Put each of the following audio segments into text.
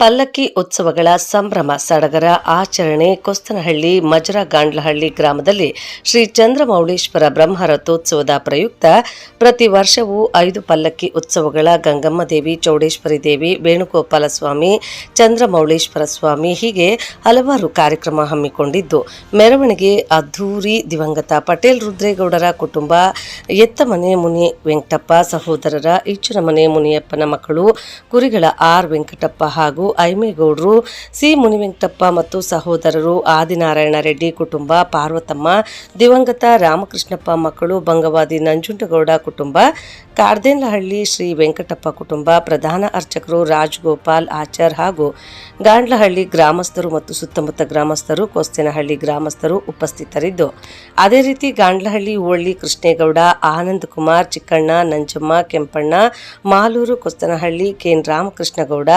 ಪಲ್ಲಕ್ಕಿ ಉತ್ಸವಗಳ ಸಂಭ್ರಮ ಸಡಗರ ಆಚರಣೆ ಕೊಸ್ತನಹಳ್ಳಿ ಮಜರ ಗಾಂಡ್ಲಹಳ್ಳಿ ಗ್ರಾಮದಲ್ಲಿ ಶ್ರೀ ಚಂದ್ರಮೌಳೀಶ್ವರ ಬ್ರಹ್ಮರಥೋತ್ಸವದ ಪ್ರಯುಕ್ತ ಪ್ರತಿ ವರ್ಷವೂ ಐದು ಪಲ್ಲಕ್ಕಿ ಉತ್ಸವಗಳ ಗಂಗಮ್ಮ ದೇವಿ, ಚೌಡೇಶ್ವರಿ ದೇವಿ, ವೇಣುಗೋಪಾಲ ಸ್ವಾಮಿ, ಚಂದ್ರಮೌಳೀಶ್ವರ ಸ್ವಾಮಿ ಹೀಗೆ ಹಲವಾರು ಕಾರ್ಯಕ್ರಮ ಹಮ್ಮಿಕೊಂಡಿದ್ದು. ಮೆರವಣಿಗೆ ಅದ್ದೂರಿ ದಿವಂಗತ ಪಟೇಲ್ ರುದ್ರೇಗೌಡರ ಕುಟುಂಬ, ಎತ್ತಮನೆ ಮುನಿ ವೆಂಕಟಪ್ಪ ಸಹೋದರರ ಈಚನಮನೆ ಮುನಿಯಪ್ಪನ ಮಕ್ಕಳು, ಕುರಿಗಳ ಆರ್ ವೆಂಕಟಪ್ಪ ಹಾಗೂ ಐಮೇಗೌಡರು, ಸಿ ಮುನಿವೆಂಕಟಪ್ಪ ಮತ್ತು ಸಹೋದರರು ಆದಿನಾರಾಯಣ ರೆಡ್ಡಿ ಕುಟುಂಬ, ಪಾರ್ವತಮ್ಮ, ದಿವಂಗತ ರಾಮಕೃಷ್ಣಪ್ಪ ಮಕ್ಕಳು, ಬಂಗವಾದಿ ನಂಜುಂಡಗೌಡ ಕುಟುಂಬ ಕಾರ್ದೇನಹಳ್ಳಿ ಶ್ರೀ ವೆಂಕಟಪ್ಪ ಕುಟುಂಬ, ಪ್ರಧಾನ ಅರ್ಚಕರು ರಾಜಗೋಪಾಲ್ ಆಚಾರ್ ಹಾಗೂ ಗಾಂಡ್ಲಹಳ್ಳಿ ಗ್ರಾಮಸ್ಥರು ಮತ್ತು ಸುತ್ತಮುತ್ತ ಗ್ರಾಮಸ್ಥರು, ಕೋಸ್ತೇನಹಳ್ಳಿ ಗ್ರಾಮಸ್ಥರು ಉಪಸ್ಥಿತರಿದ್ದು. ಅದೇ ರೀತಿ ಗಾಂಡ್ಲಹಳ್ಳಿ ಓಳ್ಳಿ Krishnegowda, Anand Kumar, Chikkanna, Nanjamma, Kempanna, Malur, Kosthanahalli KN Ramakrishnagowda,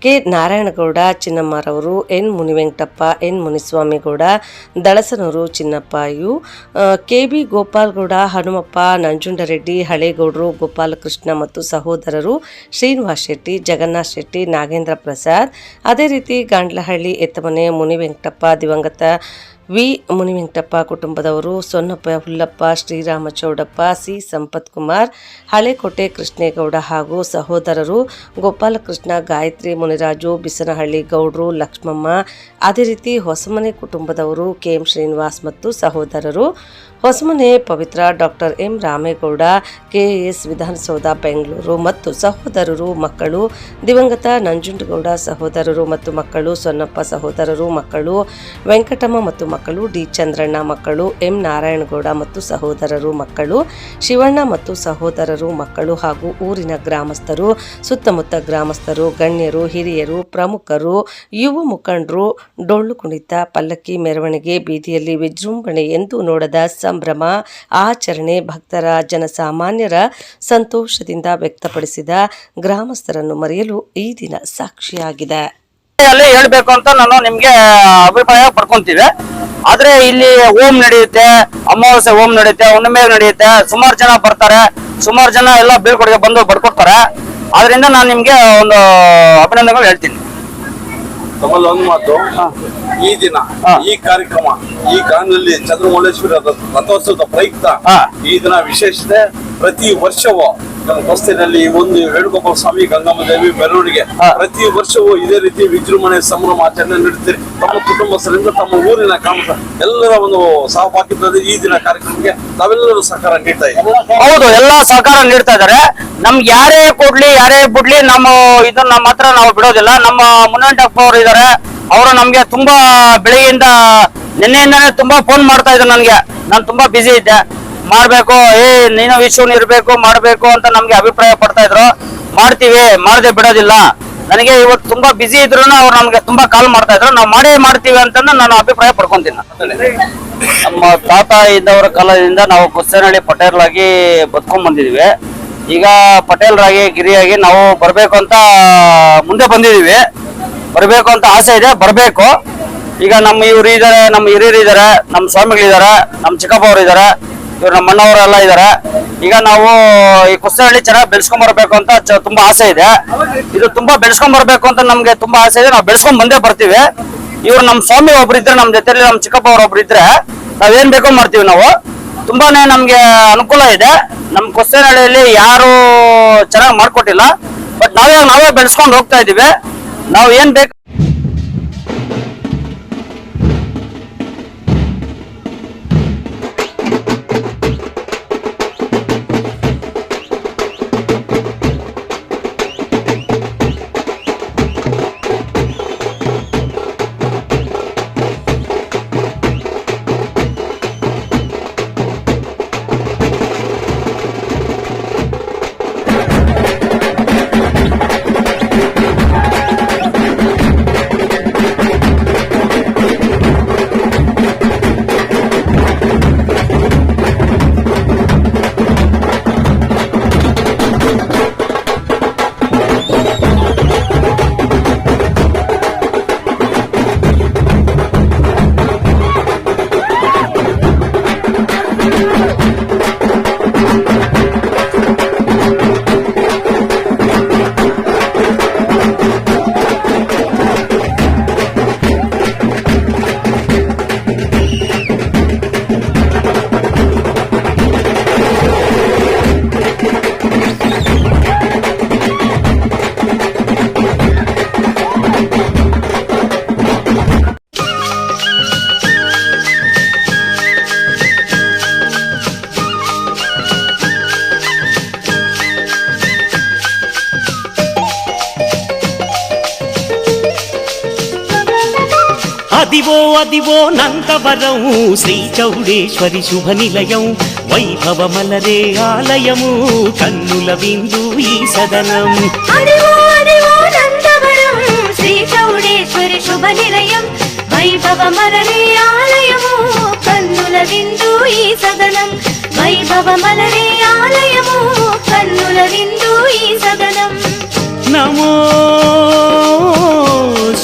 K Narayanagowda, ಚಿನ್ನಮ್ಮರವರು, N Munivenkatappa, N Muniswamigowda, Dalasanuru Chinnappa U K B Gopalgowda, Hanumappa, Nanjundareddy, ಹಳೇಗೌಡರು, Gopalakrishna ಮತ್ತು ಸಹೋದರರು ಶ್ರೀನಿವಾಸ್ ಶೆಟ್ಟಿ, ಜಗನ್ನಾಥ್ ಶೆಟ್ಟಿ, ನಾಗೇಂದ್ರ ಪ್ರಸಾದ್. ಅದೇ ರೀತಿ ಗಾಂಡ್ಲಹಳ್ಳಿ, ಎತ್ತಮನೆ, ಮುನಿವೆಂಕಟಪ್ಪ, ದಿವಂಗತ ವಿ ಮುನಿವೆಂಕಟಪ್ಪ ಕುಟುಂಬದವರು ಸೊನ್ನಪ್ಪ ಹುಲ್ಲಪ್ಪ ಶ್ರೀರಾಮ ಚೌಡಪ್ಪ ಸಿ ಸಂಪತ್ ಕುಮಾರ್ ಹಳೆಕೋಟೆ ಕೃಷ್ಣೇಗೌಡ ಹಾಗೂ ಸಹೋದರರು ಗೋಪಾಲಕೃಷ್ಣ, ಗಾಯತ್ರಿ ಮುನಿರಾಜು, ಬಿಸನಹಳ್ಳಿ ಗೌಡ್ರು, ಲಕ್ಷ್ಮಮ್ಮ, ಅದೇ ರೀತಿ ಹೊಸಮನೆ ಕುಟುಂಬದವರು ಕೆ ಎಂ ಶ್ರೀನಿವಾಸ್ ಮತ್ತು ಸಹೋದರರು Hosamane Pavithra doctor M Ramegowda KAS Vidhana Soudha, Bengaluru ಮತ್ತು ಸಹೋದರರು ಮಕ್ಕಳು, ದಿವಂಗತ ನಂಜುಂಡಗೌಡ ಸಹೋದರರು ಮತ್ತು ಮಕ್ಕಳು, ಸೊನ್ನಪ್ಪ ಸಹೋದರರು ಮಕ್ಕಳು, ವೆಂಕಟಮ್ಮ ಮತ್ತು ಮಕ್ಕಳು, ಡಿ ಚಂದ್ರಣ್ಣ ಮಕ್ಕಳು, ಎಂ ನಾರಾಯಣಗೌಡ ಮತ್ತು ಸಹೋದರರು ಮಕ್ಕಳು, ಶಿವಣ್ಣ ಮತ್ತು ಸಹೋದರರು ಮಕ್ಕಳು ಹಾಗೂ ಊರಿನ ಗ್ರಾಮಸ್ಥರು, ಸುತ್ತಮುತ್ತ ಗ್ರಾಮಸ್ಥರು, ಗಣ್ಯರು, ಹಿರಿಯರು, ಪ್ರಮುಖರು, ಯುವ ಮುಖಂಡರು, ಡೊಳ್ಳು ಕುಣಿತ, ಪಲ್ಲಕ್ಕಿ ಮೆರವಣಿಗೆ, ಬೀದಿಯಲ್ಲಿ ವಿಜೃಂಭಣೆ ಎಂದು ನೋಡದ ಸಂಭ್ರಮ, ಆಚರಣೆ ಭಕ್ತರ, ಜನಸಾಮಾನ್ಯರ ಸಂತೋಷದಿಂದ ವ್ಯಕ್ತಪಡಿಸಿದ ಗ್ರಾಮಸ್ಥರನ್ನು ಮರೆಯಲು ಈ ದಿನ ಸಾಕ್ಷಿಯಾಗಿದೆ. ಹೇಳ್ಬೇಕು ಅಂತ ನಾನು ನಿಮ್ಗೆ ಅಭಿಪ್ರಾಯ ಪಡ್ಕೊಂತೀವಿ. ಆದ್ರೆ ಇಲ್ಲಿ ಓಂ ನಡೆಯುತ್ತೆ, ಅಮಾವಾಸ್ಯೆ ಓಂ ನಡೆಯುತ್ತೆ, ಹುಣ್ಣಿಮೆ ನಡೆಯುತ್ತೆ, ಸುಮಾರು ಜನ ಬರ್ತಾರೆ, ಸುಮಾರು ಜನ ಎಲ್ಲ ಬೀಳ್ಕೊಡುಗೆ ಬಂದು ಬಡ್ಕೊಡ್ತಾರೆ ಆದ್ರಿಂದ ನಾನು ನಿಮ್ಗೆ ಒಂದು ಅಭಿನಂದನೆಗಳು ಹೇಳ್ತೀನಿ. ತಮ್ಮಲ್ಲಿ ಒಂದು ಮಾತು. ಈ ದಿನ ಈ ಕಾರ್ಯಕ್ರಮ ಈ ಕಾಲದಲ್ಲಿ ಚಂದ್ರಮೌಳೇಶ್ವರ ರಥ- ರಥೋತ್ಸವದ ಪ್ರಯುಕ್ತ. ಈ ದಿನ ವಿಶೇಷತೆ ಪ್ರತಿ ವರ್ಷವೂ ಬಸ್ತಿನಲ್ಲಿ ಒಂದು ವೇಣುಗೋಪಾಲ ಸ್ವಾಮಿ ಗಂಗಮ್ಮ ದೇವಿ ಮೆರವಣಿಗೆ ಪ್ರತಿ ವರ್ಷವೂ ಇದೇ ರೀತಿ ವಿಜೃಂಭಣೆ ಸಂಭ್ರಮ ಆಚರಣೆ ನಡೆಸ್ತೀರಿ ತಮ್ಮ ಕುಟುಂಬಸ್ಥರಿಂದ ತಮ್ಮ ಊರಿನ ಕಾಮ ಎಲ್ಲರ ಒಂದು ಸಹಭಾಗಿತ್ವದಲ್ಲಿ ಈ ದಿನ ಕಾರ್ಯಕ್ರಮಕ್ಕೆ ನಾವೆಲ್ಲರೂ ಸಹಕಾರ ನೀಡ್ತಾ ಇದ್ದೀವಿ. ಹೌದು ಎಲ್ಲಾ ಸಹಕಾರ ನೀಡ್ತಾ ಇದಾರೆ ನಮ್ಗೆ ಯಾರೇ ಕೊಡ್ಲಿ ಯಾರೇ ಬಿಡ್ಲಿ ನಮ್ಮ ಇದನ್ನ ಮಾತ್ರ ಹತ್ರ ನಾವು ಬಿಡೋದಿಲ್ಲ. ನಮ್ಮ ಮುನ್ನಂಟಪ್ಪ ಅವರು ಇದಾರೆ ಅವರು ನಮ್ಗೆ ತುಂಬಾ ಬೆಳೆಯಿಂದ ನಿನ್ನೆಯಿಂದಾನೇ ತುಂಬಾ ಫೋನ್ ಮಾಡ್ತಾ ಇದ್ರು ನನ್ಗೆ. ನಾನು ತುಂಬಾ ಬ್ಯುಸಿ ಇದ್ದೆ. ಮಾಡ್ಬೇಕು, ಏ, ನೀನು ವಿಶ್ವನ್ ಇರ್ಬೇಕು, ಮಾಡ್ಬೇಕು ಅಂತ ನಮ್ಗೆ ಅಭಿಪ್ರಾಯ ಪಡ್ತಾ ಇದ್ರು. ಮಾಡ್ತೀವಿ, ಮಾಡದೆ ಬಿಡೋದಿಲ್ಲ. ನನಗೆ ಇವತ್ತು ತುಂಬಾ ಬಿಸಿ ಇದ್ರು ಅವ್ರು ನಮ್ಗೆ ತುಂಬಾ ಕಾಲ್ ಮಾಡ್ತಾ ಇದ್ರು. ನಾವು ಮಾಡೇ ಮಾಡ್ತೀವಿ ಅಂತ ನಾನು ಅಭಿಪ್ರಾಯ ಪಡ್ಕೊಂತೀನಿ. ನಮ್ಮ ತಾತ ಇದ್ದವರ ಕಾಲದಿಂದ ನಾವು ಕುಸ್ಸೇನಹಳ್ಳಿ ಪಟೇಲ್ರಾಗಿ ಬದುಕೊಂಡ್ ಬಂದಿದೀವಿ. ಈಗ ಪಟೇಲ್ರಾಗಿ, ಗಿರಿಯಾಗಿ ನಾವು ಬರಬೇಕು ಅಂತ ಮುಂದೆ ಬಂದಿದ್ದೀವಿ. ಬರಬೇಕು ಅಂತ ಆಸೆ ಇದೆ, ಬರಬೇಕು. ಈಗ ನಮ್ಮ ಇವ್ರು ಇದ್ದಾರೆ ನಮ್ಮ ಹಿರಿಯರು ಇದ್ದಾರೆ ನಮ್ಮ ಸ್ವಾಮಿಗಳಿದ್ದಾರೆ ನಮ್ಮ ಚಿಕ್ಕಪ್ಪ ಅವರು ಇದಾರೆ ಇವ್ರು ನಮ್ಮ ಅಣ್ಣವರೆಲ್ಲ ಇದಾರೆ. ಈಗ ನಾವು ಈ ಕುಸ್ತೇನಹಳ್ಳಿ ಚೆನ್ನಾಗಿ ಬೆಳೆಸ್ಕೊಂಡ್ ಬರ್ಬೇಕು ಅಂತ ತುಂಬಾ ಆಸೆ ಇದೆ. ಇದು ತುಂಬಾ ಬೆಳೆಸ್ಕೊಂಡ್ ಬರ್ಬೇಕು ಅಂತ ನಮ್ಗೆ ತುಂಬಾ ಆಸೆ ಇದೆ. ನಾವು ಬೆಳೆಸ್ಕೊಂಡ್ ಬಂದೇ ಬರ್ತೀವಿ. ಇವ್ರು ನಮ್ಮ ಸ್ವಾಮಿ ಒಬ್ರು ಇದ್ರೆ ನಮ್ಮ ಜೊತೆಲಿ ನಮ್ಮ ಚಿಕ್ಕಪ್ಪ ಅವ್ರ ಒಬ್ರು ಇದ್ರೆ ನಾವೇನ್ ಬೇಕೋ ಮಾಡ್ತೀವಿ ನಾವು. ತುಂಬಾನೇ ನಮ್ಗೆ ಅನುಕೂಲ ಇದೆ. ನಮ್ಮ ಕೊಸ್ತೇನಹಳ್ಳಿಯಲ್ಲಿ ಯಾರು ಚೆನ್ನಾಗಿ ಮಾಡ್ಕೊಟ್ಟಿಲ್ಲ. ಬಟ್ ನಾವೇ ನಾವೇ ಬೆಳೆಸ್ಕೊಂಡು ಹೋಗ್ತಾ ಇದೀವಿ. ನಾವು ಏನ್ ಬೇಕು అదివో నందవరం శ్రీ చౌడేశ్వరి శుభ నిలయం వైభవ మలరే ఆలయము కన్నుల విందు ఈ సదనం. అదివో అదివో నందవరం శ్రీ చౌడేశ్వరి శుభ నిలయం వైభవ మలరే ఆలయము కన్నుల విందు ఈ సదనం. వైభవ మలరే ఆలయము కన్నుల విందు ఈ సదనం. నమో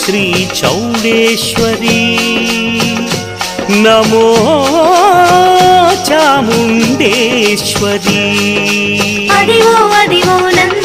శ్రీ చౌడేశ్వరి. నమో చాముండేశ్వరి. అదివో అదివో నంద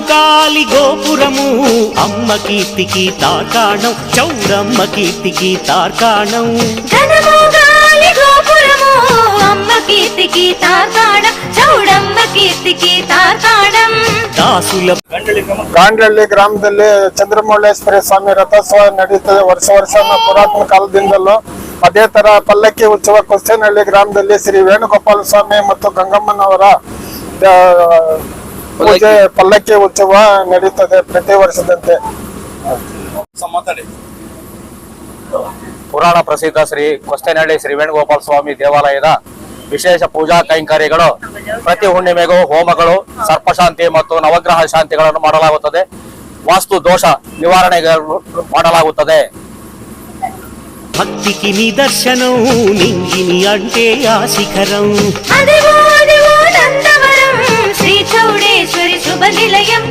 ఘనమౌకాలి గోపురము అమ్మ కీర్తికి తార్కాణం చౌడమ్మ కీర్తికి తార్కాణం ఘనము గాలి గోపురము అమ్మ కీర్తికి తార్కాణం చౌడమ్మ కీర్తికి తార్కాణం దాసుల ಗಾಂಡ್ಲಹಳ್ಳಿ ಗ್ರಾಮದಲ್ಲಿ ಚಂದ್ರಮೌಳೇಶ್ವರಿ ಸ್ವಾಮಿ ರಥೋತ್ಸವ ನಡೀತದೆ ವರ್ಷ ವರ್ಷ ಪುರಾತನ ಕಾಲದಿಂದಲೂ ಅದೇ ತರ ಪಲ್ಲಕ್ಕಿ ಉತ್ಸವ ಕೊಸ್ತೇನಹಳ್ಳಿ ಗ್ರಾಮದಲ್ಲಿ ಶ್ರೀ ವೇಣುಗೋಪಾಲ ಸ್ವಾಮಿ ಮತ್ತು ಗಂಗಮ್ಮನವರ ಆ, ಪೂಜೆ ಪಲ್ಲಕ್ಕಿ ಉತ್ಸವ ನಡೀತದೆ ಪ್ರತಿ ವರ್ಷದಂತೆ ಸ- ಮಾತಾಡಿ ಪುರಾಣ ಪ್ರಸಿದ್ಧ ಶ್ರೀ ಕೊಸ್ತೇನಹಳ್ಳಿ ಶ್ರೀ ವೇಣುಗೋಪಾಲ ಸ್ವಾಮಿ ದೇವಾಲಯದ ವಿಶೇಷ ಪೂಜಾ ಕೈಂಕರ್ಯಗಳು ಪ್ರತಿ ಹುಣ್ಣಿಮೆಗೂ ಹೋಮಗಳು ಸರ್ಪಶಾಂತಿ ಮತ್ತು ನವಗ್ರಹ ಶಾಂತಿಗಳನ್ನು ಮಾಡಲಾಗುತ್ತದೆ ವಾಸ್ತು ದೋಷ ನಿವಾರಣೆಗೆ ಮಾಡಲಾಗುತ್ತದೆ భక్తికి నిదర్శనం నింగిని అంటే ఆ శిఖరం నిలయం.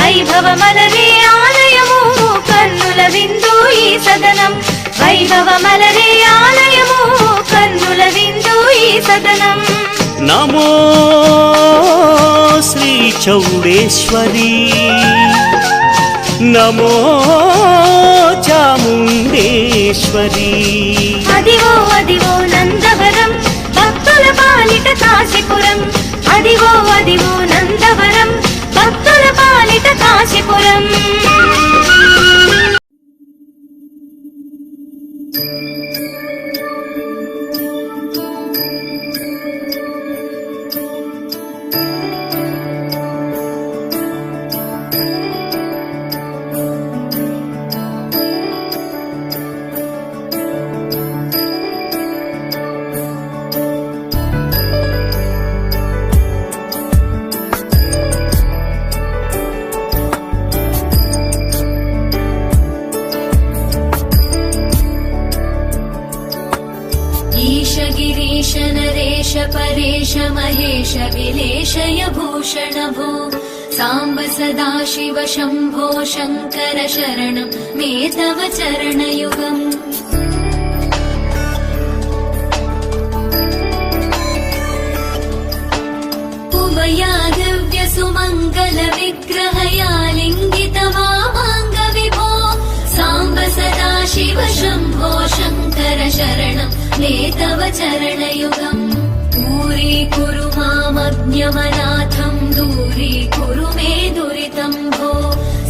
వైభవ మలరే ఆలయము కన్నుల విందు ఈ సదనం. వైభవ మలరే ఆలయము కన్నుల విందు ఈ సదనం. నమో శ్రీ చౌడేశ్వరి. నమో చాముండేశ్వరి. అదివో అదివో నందవరం భక్తుల పాలిట కాశీపురం. అదివో అదివో నందవరం. परेश महेश विलेशय भूषण भो साम्ब सदा शिव शम्भो शङ्कर शरणं मे तव चरणयुगम्। उमया दिव्यसुमङ्गल विग्रहया लिङ्गितमामाङ्ग विभो साम्ब सदा शिव शम्भो शङ्कर शरणं मे तव चरणयुगम् दूरीकुरु मामज्ञमनाथम् दूरीकुरु मे दुरितम् भो।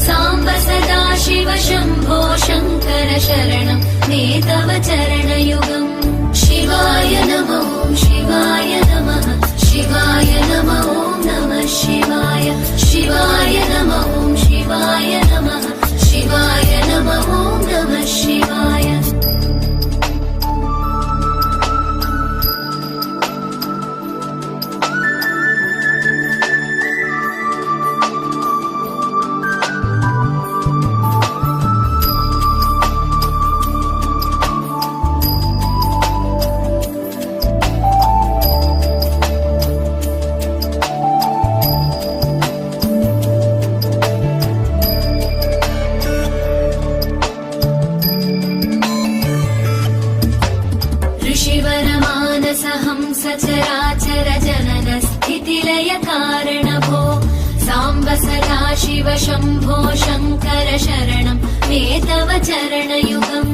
साम्ब सदा शिव शम्भो शङ्कर शरणं मे तव चरणयुगम् शिवाय नमो शिवाय नमः शिवाय नमो नमः शिवाय शिवाय नमो शिवाय नमः चराचर जनन स्थितिलय कारण भो साम्ब सदा शिव शम्भो शङ्कर शरणं मे तव चरणयुगम्।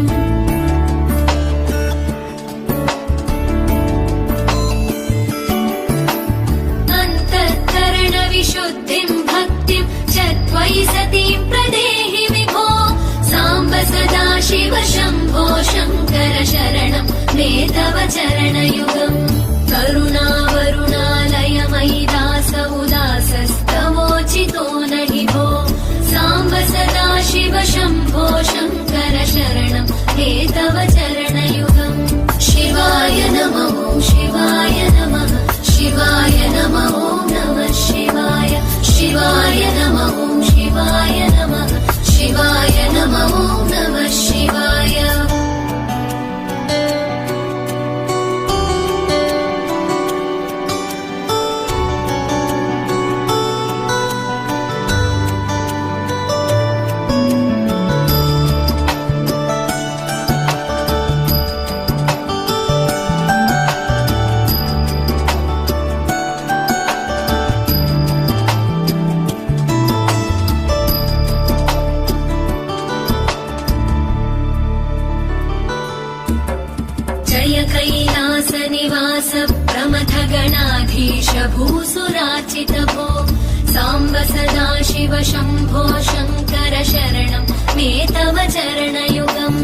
अन्तःकरणविशुद्धिम् भक्तिम् च त्वयि सतीं प्रदेहि विभो साम्ब सदा शिव शम्भो शङ्कर शरणं मे तव चरणयुगम् शिवाय नमो शिवाय नमः शिवाय जय कैलासनिवास प्रमथ गणाधीश भूसुराचित भो साम्ब सदा शिव शम्भो शङ्कर शरणं मे तव चरणयुगम्